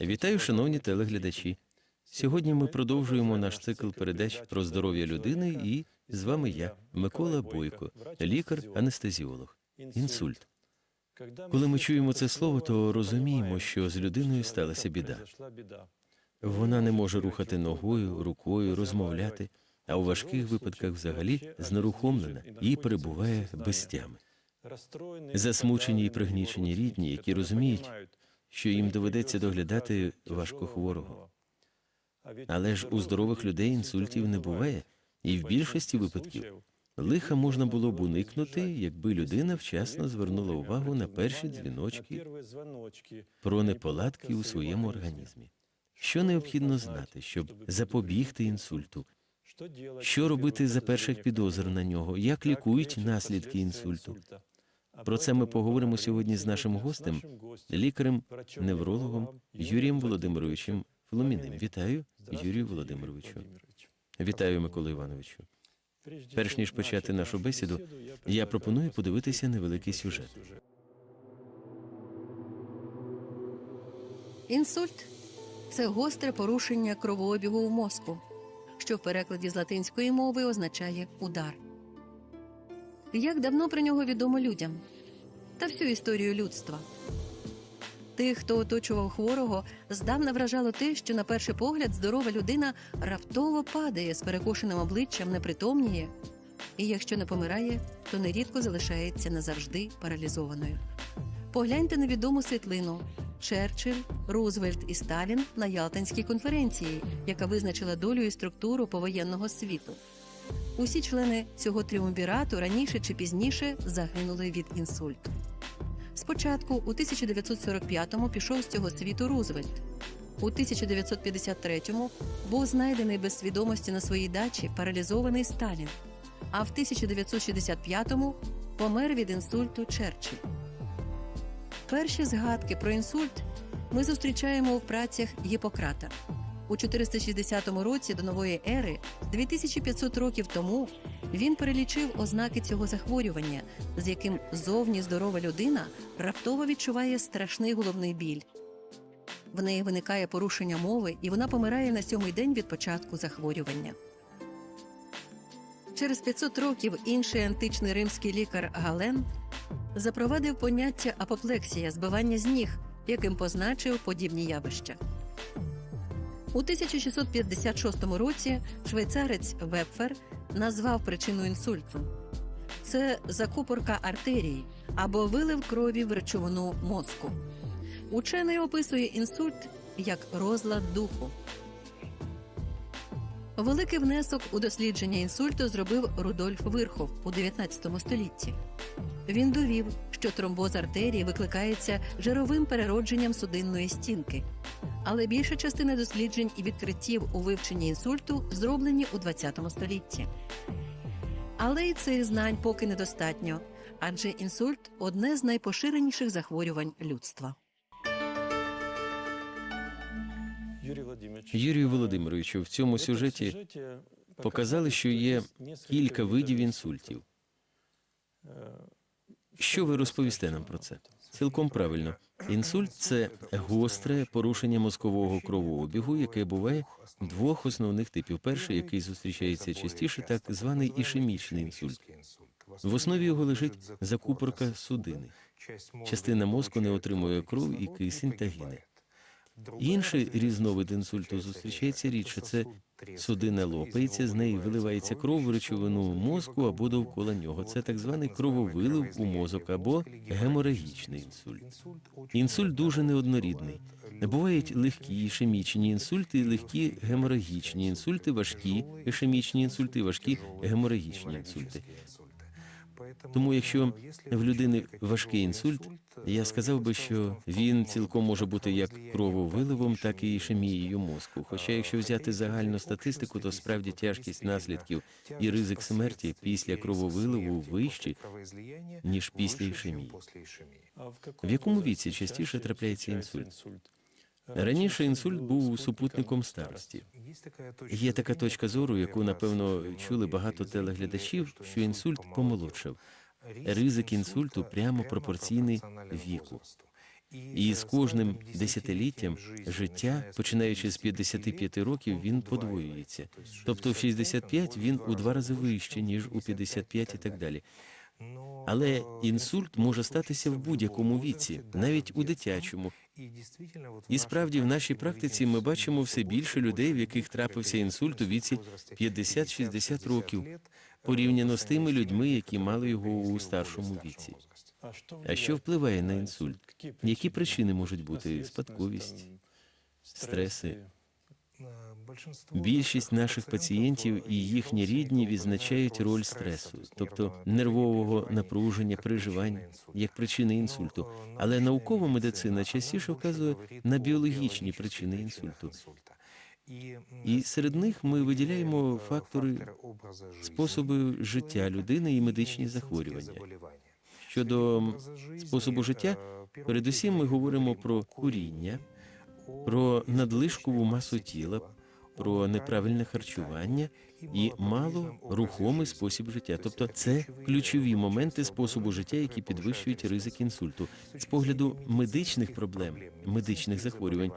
Вітаю, шановні телеглядачі. Сьогодні ми продовжуємо наш цикл передач про здоров'я людини, і з вами я, Микола Бойко, лікар-анестезіолог. Інсульт. Коли ми чуємо це слово, то розуміємо, що з людиною сталася біда. Вона не може рухати ногою, рукою, розмовляти, а у важких випадках взагалі знерухомлена і перебуває без тями. Засмучені і пригнічені рідні, які розуміють, що їм доведеться доглядати важкохворого. Але ж у здорових людей інсультів не буває, і в більшості випадків лиха можна було б уникнути, якби людина вчасно звернула увагу на перші дзвіночки про неполадки у своєму організмі. Що необхідно знати, щоб запобігти інсульту? Що робити за перших підозр на нього? Як лікують наслідки інсульту? Про це ми поговоримо сьогодні з нашим гостем, лікарем, неврологом Юрієм Володимировичем Фломіним. Вітаю, Юрію Володимировичу. Вітаю, Микола Івановичу. Перш ніж почати нашу бесіду, я пропоную подивитися невеликий сюжет. Інсульт це гостре порушення кровообігу у мозку, що в перекладі з латинської мови означає удар. Як давно про нього відомо людям та всю історію людства. Тих, хто оточував хворого, здавна вражало те, що на перший погляд здорова людина раптово падає з перекошеним обличчям, непритомніє, і якщо не помирає, то нерідко залишається назавжди паралізованою. Погляньте на відому світлину Черчилль, Рузвельт і Сталін на Ялтинській конференції, яка визначила долю і структуру повоєнного світу. Усі члени цього тріумвірату раніше чи пізніше загинули від інсульту. Спочатку у 1945-му пішов з цього світу Рузвельт. У 1953-му був знайдений без свідомості на своїй дачі паралізований Сталін. А в 1965-му помер від інсульту Черчилль. Перші згадки про інсульт ми зустрічаємо в працях Гіппократа. У 460 році до нової ери, 2500 років тому, він перелічив ознаки цього захворювання, з яким зовні здорова людина раптово відчуває страшний головний біль. В неї виникає порушення мови, і вона помирає на сьомий день від початку захворювання. Через 500 років інший античний римський лікар Гален запровадив поняття апоплексія збивання з ніг, яким позначив подібні явища. У 1656 році швейцарець Вепфер назвав причину інсульту. Це закупорка артерій або вилив крові в речовину мозку. Учений описує інсульт як розлад духу. Великий внесок у дослідження інсульту зробив Рудольф Вирхов у 19 столітті. Він довів, що тромбоз артерії викликається жировим переродженням судинної стінки. Але більша частина досліджень і відкриттів у вивченні інсульту зроблені у 20 столітті. Але й цих знань поки недостатньо, адже інсульт одне з найпоширеніших захворювань людства. Юрію Володимировичу, в цьому сюжеті показали, що є кілька видів інсультів. Що ви розповісте нам про це? Цілком правильно. Інсульт це гостре порушення мозкового кровообігу, яке буває двох основних типів. Перший, який зустрічається частіше, так званий ішемічний інсульт. В основі його лежить закупорка судини. Частина мозку не отримує кров і кисень та гине. Інший різновид інсульту зустрічається рідше. Це судина лопається, з неї виливається кров в речовину мозку або довкола нього. Це так званий крововилив у мозок або геморагічний інсульт. Інсульт дуже неоднорідний. Бувають легкі ішемічні інсульти, легкі геморагічні інсульти, важкі ішемічні інсульти, важкі геморагічні інсульти. Тому, якщо в людини важкий інсульт, я сказав би, що він цілком може бути як крововиливом, так і ішемією мозку. Хоча, якщо взяти загальну статистику, то справді тяжкість наслідків і ризик смерті після крововиливу вищі, ніж після ішемії. В якому віці частіше трапляється інсульт? Раніше інсульт був супутником старості. Є така точка зору, яку напевно чули багато телеглядачів, що інсульт помолодшав. Ризик інсульту прямо пропорційний віку. І з кожним десятиліттям життя, починаючи з 55 років, він подвоюється. Тобто в 65 він у два рази вище, ніж у 55 і так далі. Але інсульт може статися в будь-якому віці, навіть у дитячому. І справді в нашій практиці ми бачимо все більше людей, в яких трапився інсульт у віці 50-60 років, порівняно з тими людьми, які мали його у старшому віці. А що впливає на інсульт? Які причини можуть бути? Спадковість, стреси. Більшість наших пацієнтів і їхні рідні відзначають роль стресу, тобто нервового напруження, переживань, як причини інсульту. Але наукова медицина частіше вказує на біологічні причини інсульту. І серед них ми виділяємо фактори способи життя людини і медичні захворювання. Щодо способу життя, передусім ми говоримо про куріння, про надлишкову масу тіла, про неправильне харчування і мало рухомий спосіб життя. Тобто, це ключові моменти способу життя, які підвищують ризик інсульту. З погляду медичних проблем, медичних захворювань,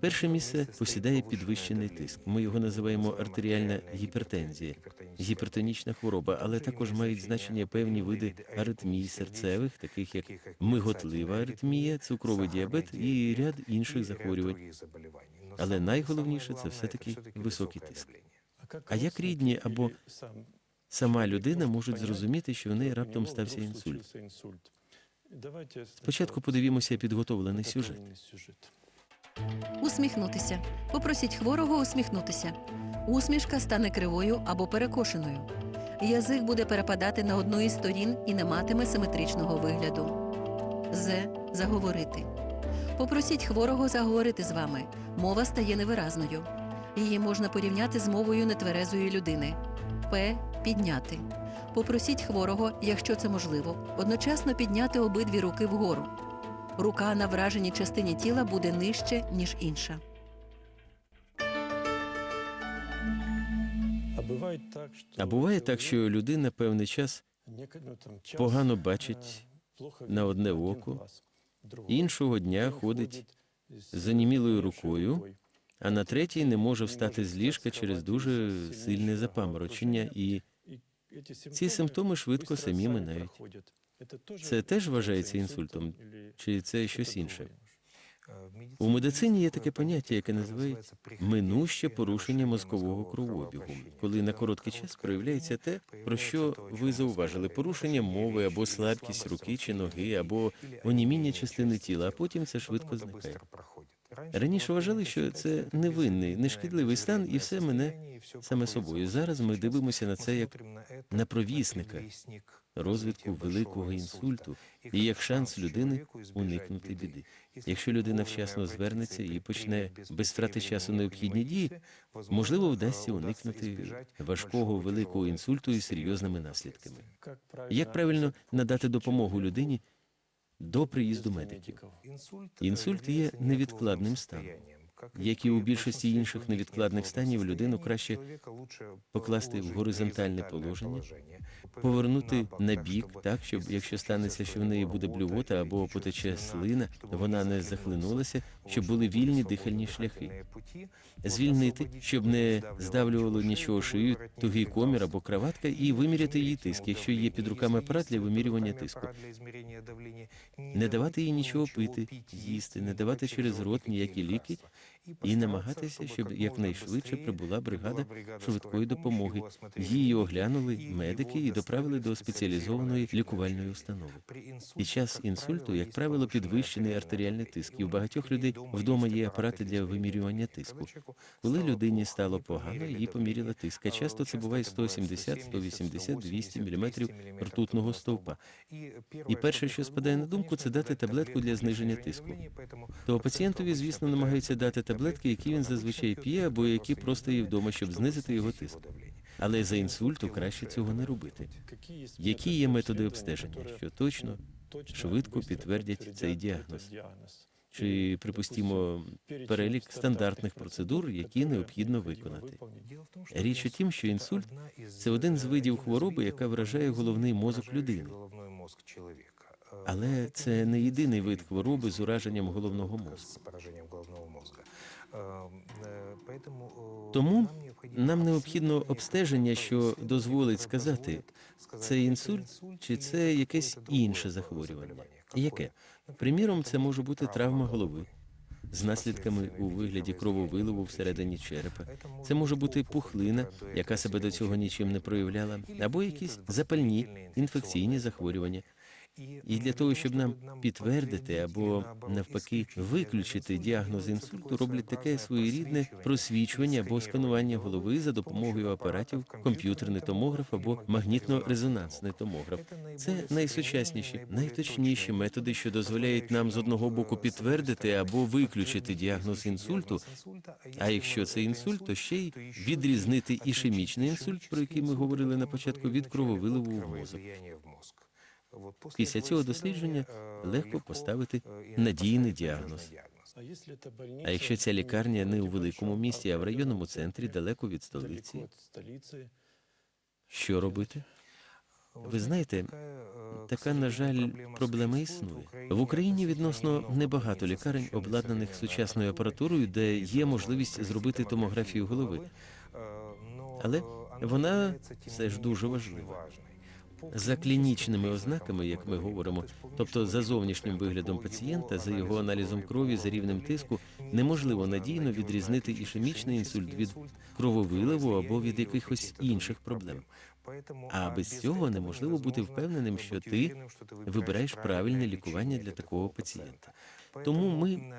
перше місце посідає підвищений тиск. Ми його називаємо артеріальна гіпертензія, гіпертонічна хвороба, але також мають значення певні види аритмій серцевих, таких як миготлива аритмія, цукровий діабет і ряд інших захворювань. Але найголовніше це все-таки високий тиск. А як рідні або Сама людина може зрозуміти, що в неї раптом стався інсульт. Спочатку подивімося підготовлений сюжет. Усміхнутися. Попросіть хворого усміхнутися. Усмішка стане кривою або перекошеною. Язик буде перепадати на одну із сторін і не матиме симетричного вигляду. З. Заговорити. Попросіть хворого заговорити з вами. Мова стає невиразною. Її можна порівняти з мовою нетверезої людини. П. Підняти. Попросіть хворого, якщо це можливо, одночасно підняти обидві руки вгору. Рука на враженій частині тіла буде нижче, ніж інша. А буває так, що людина певний час погано бачить на одне око, іншого дня ходить з занімілою рукою, а на третій не може встати з ліжка через дуже сильне запаморочення, і ці симптоми швидко самі минають. Це теж вважається інсультом, чи це щось інше? У медицині є таке поняття, яке називають минуще порушення мозкового кровообігу, коли на короткий час проявляється те, про що ви зауважили: порушення мови або слабкість руки чи ноги, або оніміння частини тіла, а потім це швидко зникає. Раніше вважали, що це невинний, нешкідливий стан, і все мене саме собою. Зараз ми дивимося на це як на провісника розвитку великого інсульту і як шанс людини уникнути біди. Якщо людина вчасно звернеться і почне без втрати часу необхідні дії, можливо, вдасться уникнути важкого великого інсульту із серйозними наслідками. Як правильно надати допомогу людині до приїзду медиків? Інсульт є невідкладним станом. Як і у більшості інших невідкладних станів, людину краще покласти в горизонтальне положення, повернути на бік, так щоб, якщо станеться, що в неї буде блювота або потече слина, вона не захлинулася, щоб були вільні дихальні шляхи. Звільнити, щоб не здавлювало нічого шию, тугий комір або краватка, і виміряти її тиск, якщо є під руками апарат для вимірювання тиску. Не давати їй нічого пити, їсти, не давати через рот ніякі ліки і намагатися, щоб якнайшвидше прибула бригада швидкої допомоги. Її оглянули медики і доправили до спеціалізованої лікувальної установи. Під час інсульту, як правило, підвищений артеріальний тиск, і в багатьох людей вдома є апарати для вимірювання тиску. Коли людині стало погано, їй поміряли тиск. А часто це буває 170, 180, 200 мм ртутного стовпа. І перше, що спадає на думку, це дати таблетку для зниження тиску. То пацієнтові, звісно, намагаються дати таблетки, які він зазвичай п'є, або які просто є вдома, щоб знизити його тиск. Але за інсульту краще цього не робити. Які є методи обстеження, що точно швидко підтвердять цей діагноз? Чи припустімо перелік стандартних процедур, які необхідно виконати? Річ у тім, що інсульт це один з видів хвороби, яка вражає головний мозок людини. Але це не єдиний вид хвороби з ураженням головного мозку. Тому нам необхідно обстеження, що дозволить сказати, це інсульт чи це якесь інше захворювання. Яке? Приміром, це може бути травма голови з наслідками у вигляді крововиливу всередині черепа. Це може бути пухлина, яка себе до цього нічим не проявляла, або якісь запальні інфекційні захворювання. І для того, щоб нам підтвердити або навпаки виключити діагноз інсульту, роблять таке своєрідне просвічування або сканування голови за допомогою апаратів, комп'ютерний томограф або магнітно-резонансний томограф. Це найсучасніші, найточніші методи, що дозволяють нам з одного боку підтвердити або виключити діагноз інсульту. А якщо це інсульт, то ще й відрізнити ішемічний інсульт, про який ми говорили на початку, від крововиливу в мозок. Після цього дослідження легко поставити надійний діагноз. А якщо ця лікарня не у великому місті, а в районному центрі, далеко від столиці, що робити? Ви знаєте, така, на жаль, проблема існує. В Україні відносно небагато лікарень, обладнаних сучасною апаратурою, де є можливість зробити томографію голови. Але вона все ж дуже важлива. За клінічними ознаками, як ми говоримо, тобто за зовнішнім виглядом пацієнта, за його аналізом крові, за рівнем тиску, неможливо надійно відрізнити ішемічний інсульт від крововиливу або від якихось інших проблем. А без цього неможливо бути впевненим, що ти вибираєш правильне лікування для такого пацієнта. Тому ми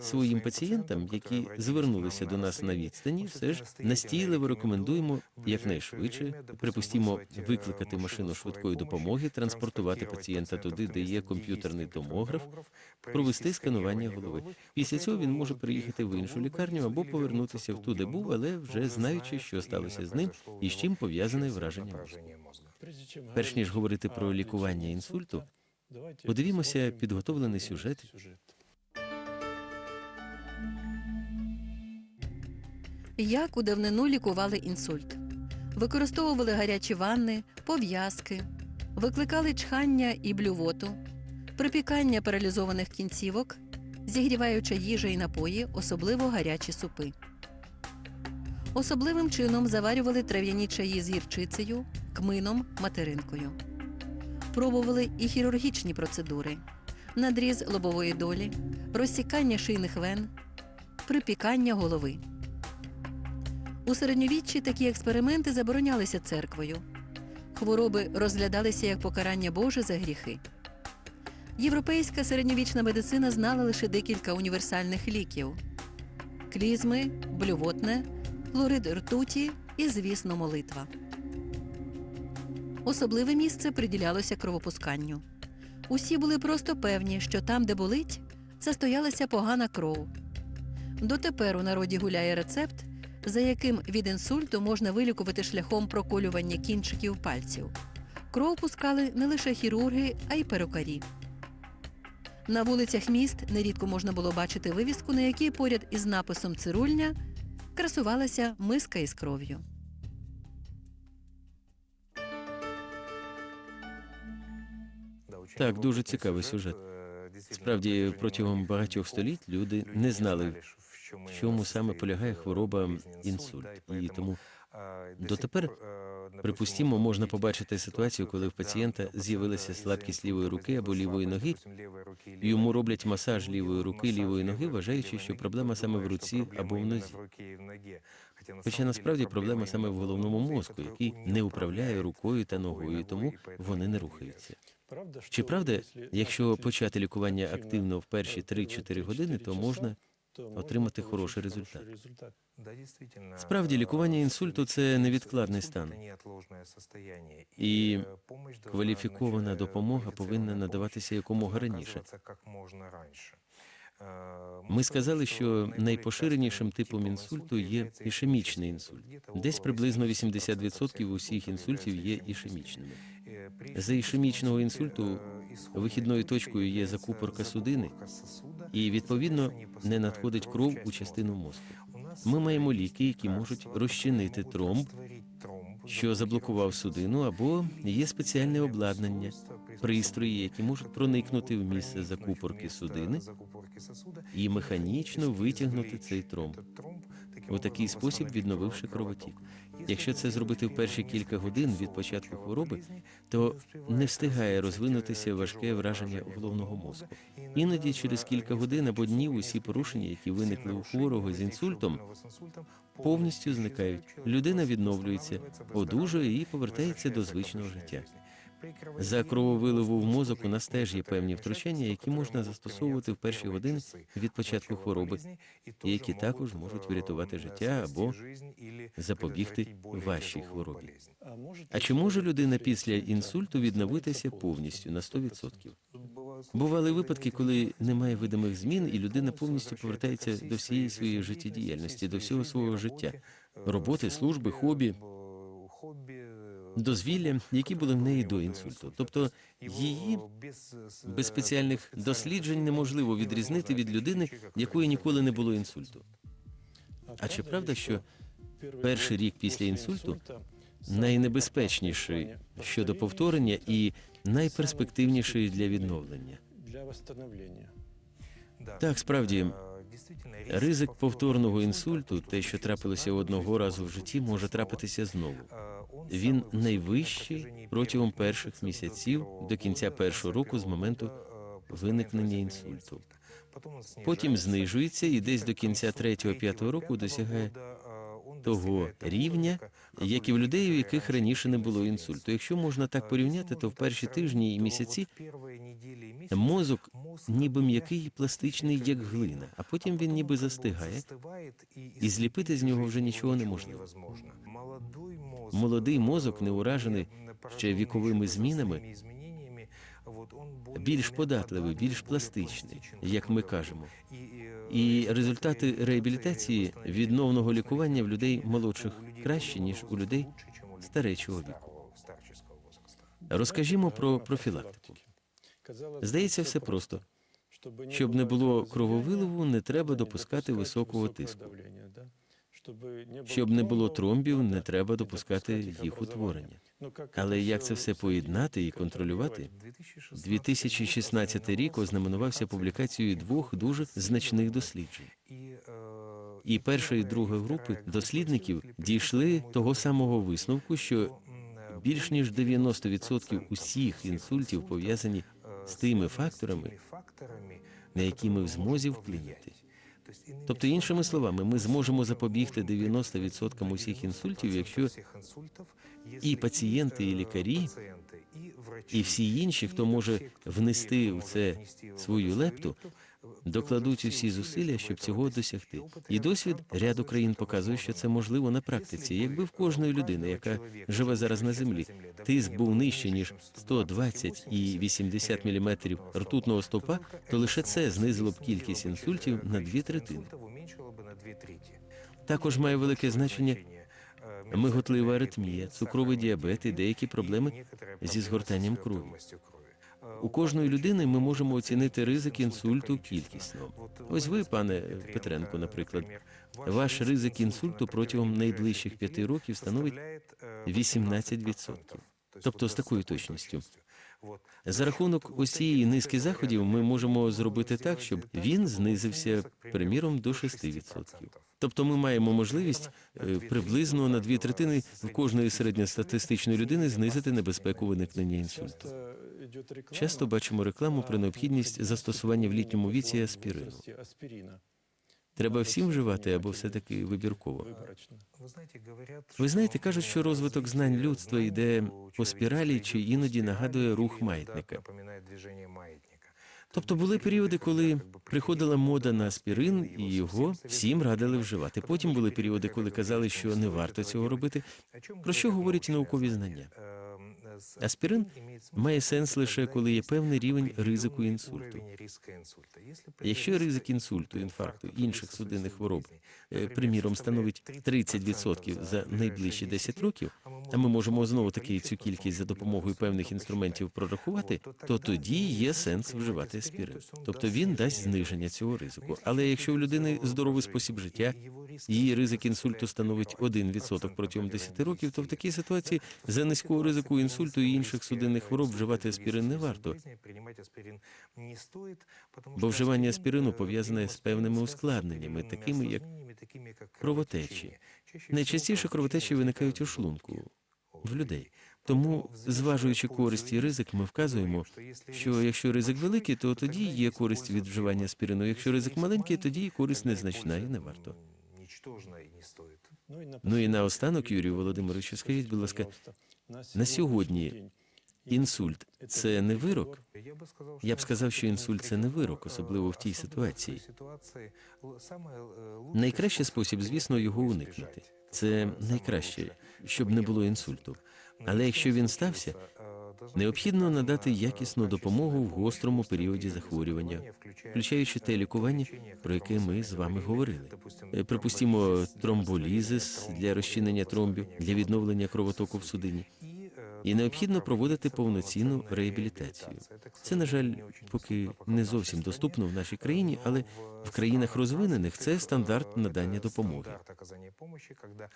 своїм пацієнтам, які звернулися до нас на відстані, все ж настійливо рекомендуємо якнайшвидше, припустімо, викликати машину швидкої допомоги, транспортувати пацієнта туди, де є комп'ютерний томограф, провести сканування голови. Після цього він може приїхати в іншу лікарню або повернутися в ту, де був, але вже знаючи, що сталося з ним і з чим пов'язане враження мозку. Перш ніж говорити про лікування інсульту, Подивімося підготовлений сюжет. Як у давнину лікували інсульт? Використовували гарячі ванни, пов'язки, викликали чхання і блювоту, припікання паралізованих кінцівок, зігріваюча їжа і напої, особливо гарячі супи. Особливим чином заварювали трав'яні чаї з гірчицею, кмином, материнкою. Пробували і хірургічні процедури: надріз лобової долі, розсікання шийних вен, припікання голови. У середньовіччі такі експерименти заборонялися церквою. Хвороби розглядалися як покарання Боже за гріхи. Європейська середньовічна медицина знала лише декілька універсальних ліків: клізми, блювотне, хлорид ртуті і, звісно, молитва. Особливе місце приділялося кровопусканню. Усі були просто певні, що там, де болить, застоялася погана кров. Дотепер у народі гуляє рецепт, за яким від інсульту можна вилікувати шляхом проколювання кінчиків пальців. Кров пускали не лише хірурги, а й перукарі. На вулицях міст нерідко можна було бачити вивіску, на якій поряд із написом цирульня красувалася миска із кров'ю. Так, дуже цікавий сюжет. Справді, протягом багатьох століть люди не знали, в чому саме полягає хвороба інсульт. І тому дотепер, припустімо, можна побачити ситуацію, коли в пацієнта з'явилася слабкість лівої руки або лівої ноги, йому роблять масаж лівої руки, лівої ноги, вважаючи, що проблема саме в руці або в нозі. Хоча насправді проблема саме в головному мозку, який не управляє рукою та ногою, тому вони не рухаються. Чи правда, якщо почати лікування активно в перші 3-4 години, то можна отримати хороший результат? Справді, лікування інсульту це невідкладний стан. І кваліфікована Кваліфікована допомога повинна надаватися якомога раніше. Ми сказали, що найпоширенішим типом інсульту є ішемічний інсульт. Десь приблизно 80% усіх інсультів є ішемічними. За ішемічного інсульту вихідною точкою є закупорка судини, і відповідно не надходить кров у частину мозку. Ми маємо ліки, які можуть розчинити тромб що заблокував судину, або є спеціальне обладнання, пристрої, які можуть проникнути в місце закупорки судини і механічно витягнути цей тромб, у такий спосіб відновивши кровотік. Якщо це зробити в перші кілька годин від початку хвороби, то не встигає розвинутися важке враження головного мозку. Іноді через кілька годин або днів усі порушення, які виникли у хворого з інсультом, повністю зникають. Людина відновлюється, одужує і повертається до звичного життя. За крововиливу в мозок у нас теж є певні втручання, які можна застосовувати в перші години від початку хвороби, які також можуть врятувати життя або запобігти вашій хворобі. А чи може людина після інсульту відновитися повністю на 100%? Бували випадки, коли немає видимих змін, і людина повністю повертається до всієї своєї життєдіяльності, до всього свого життя, роботи, служби, хобі, дозвілля, які були в неї до інсульту. Тобто її без спеціальних досліджень неможливо відрізнити від людини, якої ніколи не було інсульту. А чи правда, що Перший рік після інсульту найнебезпечніший щодо повторення і найперспективніший для відновлення. Так, справді, ризик повторного інсульту, те, що трапилося одного разу в житті, може трапитися знову. Він найвищий протягом перших місяців до кінця першого року з моменту виникнення інсульту. Потім знижується і десь до кінця третього-п'ятого року досягає того рівня, як і в людей, у яких раніше не було інсульту. Якщо можна так порівняти, то в перші тижні і місяці мозок ніби м'який і пластичний, як глина, а потім він ніби застигає, і зліпити з нього вже нічого неможливо. Молодий мозок, не уражений ще віковими змінами, більш податливий, більш пластичний, як ми кажемо. І результати реабілітації відновного лікування в людей молодших краще, ніж у людей старечого віку. Розкажімо про профілактику. Здається, все просто. Щоб не було крововиливу, не треба допускати високого тиску. Щоб не було тромбів, не треба допускати їх утворення. Але як це все поєднати і контролювати? 2016 рік ознаменувався публікацією двох дуже значних досліджень. І перша і друга групи дослідників дійшли того самого висновку, що більш ніж 90% усіх інсультів пов'язані з тими факторами, на які ми в змозі вплинути. Тобто, іншими словами, ми зможемо запобігти 90% усіх інсультів, якщо і пацієнти, і лікарі, і всі інші, хто може внести в це свою лепту, докладуть усі зусилля, щоб цього досягти. І досвід ряду країн показує, що це можливо на практиці. Якби в кожної людини, яка живе зараз на землі, тиск був нижче ніж 120 і 80 мм ртутного стовпа, то лише це знизило б кількість інсультів на дві третини. Також має велике значення миготлива аритмія, цукровий діабет і деякі проблеми зі згортанням крові. У кожної людини ми можемо оцінити ризик інсульту кількісно. Ось ви, пане Петренко, наприклад, ваш ризик інсульту протягом найближчих п'яти років становить 18%. Тобто з такою точністю. За рахунок усієї низки заходів ми можемо зробити так, щоб він знизився, приміром, до 6%. Тобто ми маємо можливість е, приблизно на дві третини в кожної середньостатистичної людини знизити небезпеку виникнення інсульту. Часто бачимо рекламу про необхідність застосування в літньому віці аспірину. Треба всім вживати або все-таки вибірково. Ви знаєте, кажуть, що розвиток знань людства йде по спіралі чи іноді нагадує рух маятника. Тобто були періоди, коли приходила мода на аспірин, і його всім радили вживати. Потім були періоди, коли казали, що не варто цього робити. Про що говорять наукові знання? Аспірин має сенс лише коли є певний рівень ризику інсульту. Якщо ризик інсульту, інфаркту, інших судинних хвороб, е, приміром, становить 30% за найближчі 10 років, а ми можемо знову таки цю кількість за допомогою певних інструментів прорахувати, то тоді є сенс вживати аспірин. Тобто він дасть зниження цього ризику. Але якщо у людини здоровий спосіб життя, її ризик інсульту становить 1% протягом 10 років, то в такій ситуації за низького ризику інсульту і інших судинних хвороб вживати аспірин не варто. бо вживання аспірину пов'язане з певними ускладненнями, такими як кровотечі. Найчастіше кровотечі виникають у шлунку в людей. Тому, зважуючи користь і ризик, ми вказуємо, що якщо ризик великий, то тоді є користь від вживання аспірину. Якщо ризик маленький, тоді і користь незначна і не варто. Ну і наостанок, Юрію Володимировичу, скажіть, будь ласка, на сьогодні інсульт це не вирок? Я б сказав, що інсульт це не вирок, особливо в тій ситуації. Найкращий спосіб, звісно, його уникнути. Це найкраще, щоб не було інсульту. Але якщо він стався, необхідно надати якісну допомогу в гострому періоді захворювання, включаючи те лікування, про яке ми з вами говорили. Е, Припустімо, тромболізис для розчинення тромбів, для відновлення кровотоку в судині. І необхідно проводити повноцінну реабілітацію. Це, на жаль, поки не зовсім доступно в нашій країні, але в країнах розвинених це стандарт надання допомоги.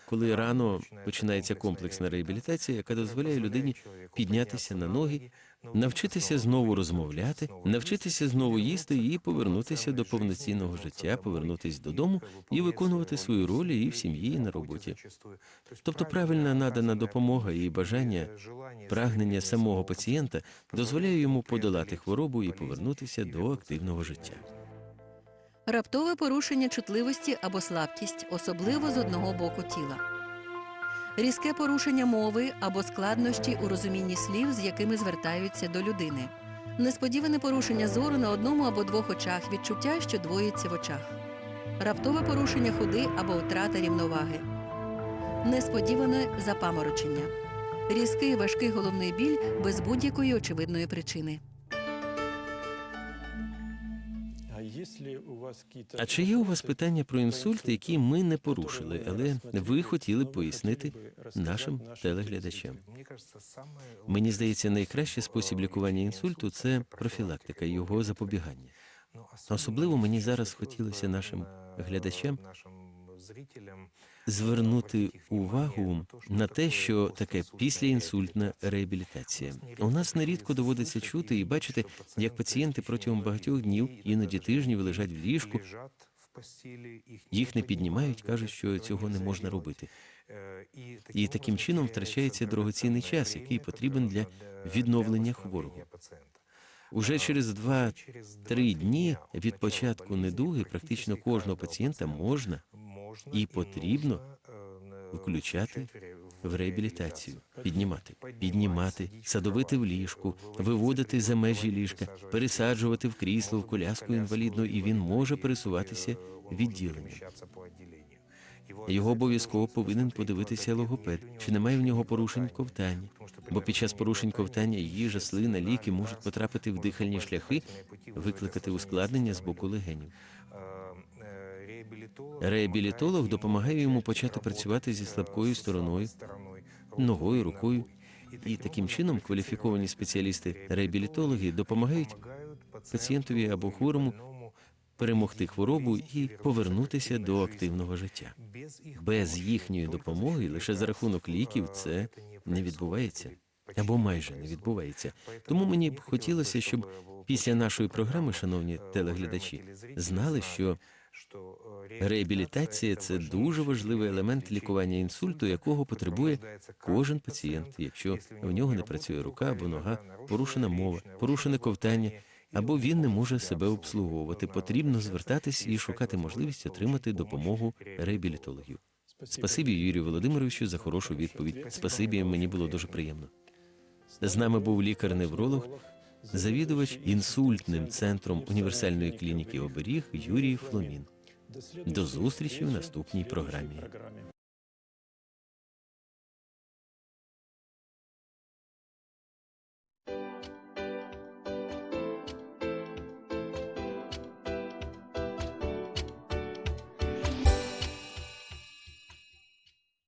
Коли рано починається комплексна реабілітація, яка дозволяє людині піднятися на ноги, навчитися знову розмовляти, навчитися знову їсти і повернутися до повноцінного життя, повернутися додому і виконувати свою роль і в сім'ї, і на роботі. Тобто правильна надана допомога і бажання, прагнення самого пацієнта дозволяє йому подолати хворобу і повернутися до активного життя. Раптове порушення чутливості або слабкість, особливо з одного боку тіла. Різке порушення мови або складнощі у розумінні слів, з якими звертаються до людини. Несподіване порушення зору на одному або двох очах, відчуття, що двоїться в очах. Раптове порушення ходи або втрата рівноваги. Несподіване запаморочення. Різкий важкий головний біль без будь-якої очевидної причини. А чи є у вас питання про інсульт, які ми не порушили, але ви хотіли пояснити нашим телеглядачам? Мені здається, найкращий спосіб лікування інсульту це профілактика, його запобігання. Особливо мені зараз хотілося нашим глядачам звернути увагу на те, що таке післяінсультна реабілітація. У нас нерідко доводиться чути і бачити, як пацієнти протягом багатьох днів, іноді тижнів лежать в ліжку, їх не піднімають, кажуть, що цього не можна робити. І таким чином втрачається дорогоцінний час, який потрібен для відновлення хворого. Уже через 2-3 дні від початку недуги практично кожного пацієнта можна і потрібно включати в реабілітацію, піднімати, піднімати, садовити в ліжку, виводити за межі ліжка, пересаджувати в крісло, в коляску інвалідну, і він може пересуватися відділенням. Його обов'язково повинен подивитися логопед, чи немає в нього порушень в ковтанні. Бо під час порушень ковтання їжа, слина, ліки можуть потрапити в дихальні шляхи, викликати ускладнення з боку легенів. Реабілітолог допомагає йому почати працювати зі слабкою стороною, ногою, рукою. І таким чином кваліфіковані спеціалісти реабілітологи допомагають пацієнтові або хворому перемогти хворобу і повернутися до активного життя. Без їхньої допомоги лише за рахунок ліків це не відбувається або майже не відбувається. Тому мені б хотілося, щоб після нашої програми, шановні телеглядачі, знали, що реабілітація це дуже важливий елемент лікування інсульту, якого потребує кожен пацієнт, якщо в нього не працює рука або нога, порушена мова, порушене ковтання. Або він не може себе обслуговувати, потрібно звертатись і шукати можливість отримати допомогу реабілітологів. Спасибі Юрію Володимировичу за хорошу відповідь. Спасибі, мені було дуже приємно. З нами був лікар-невролог, завідувач інсультним центром універсальної клініки оберіг Юрій Фломін. До зустрічі в наступній програмі.